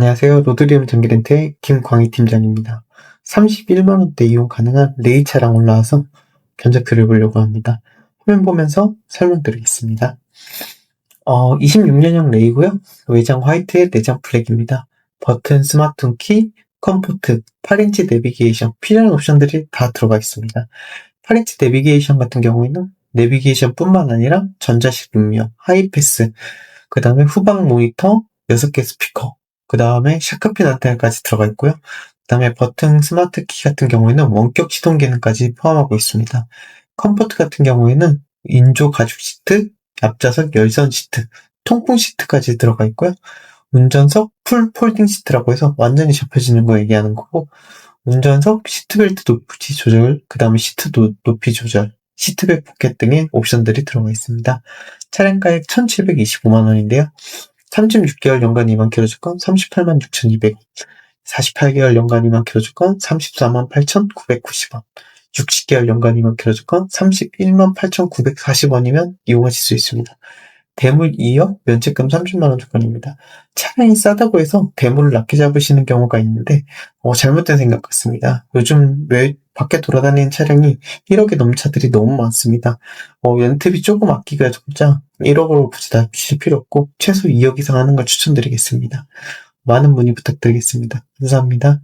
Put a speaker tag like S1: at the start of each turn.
S1: 안녕하세요. 로드리움 전기렌트의 김광희 팀장입니다. 31만원대 이용 가능한 레이 차량 올라와서 견적표를 보려고 합니다. 화면 보면서 설명드리겠습니다. 어, 26년형 레이고요. 외장 화이트에 내장 블랙입니다. 버튼, 스마트 키, 컴포트, 8인치 내비게이션, 필요한 옵션들이 다 들어가 있습니다. 8인치 내비게이션 같은 경우에는 내비게이션 뿐만 아니라 전자식 음료, 하이패스, 그 다음에 후방 모니터, 6개 스피커, 그 다음에 샤크핀 안테나까지 들어가 있고요. 그 다음에 버튼 스마트 키 같은 경우에는 원격 시동 기능까지 포함하고 있습니다. 컴포트 같은 경우에는 인조 가죽 시트, 앞좌석 열선 시트, 통풍 시트까지 들어가 있고요. 운전석 풀 폴딩 시트라고 해서 완전히 접혀지는 거 얘기하는 거고 운전석 시트벨트 높이 조절, 그 다음에 시트 도, 높이 조절, 시트백 포켓 등의 옵션들이 들어가 있습니다. 차량 가액 1725만 원인데요. 36개월 연간 2만 킬로 주권 38만 6,200원. 48개월 연간 2만 킬로 주권 34만 8,990원. 60개월 연간 2만 킬로 주권 31만 8,940원이면 이용하실 수 있습니다. 대물 2억, 면책금 30만원 주권입니다. 차량이 싸다고 해서 대물을 낮게 잡으시는 경우가 있는데, 어, 잘못된 생각 같습니다. 요즘 왜 밖에 돌아다니는 차량이 1억이 넘는 차들이 너무 많습니다. 어, 연트비 조금 아끼가 진짜 1억으로 굳이 다 주실 필요 없고, 최소 2억 이상 하는 걸 추천드리겠습니다. 많은 문의 부탁드리겠습니다. 감사합니다.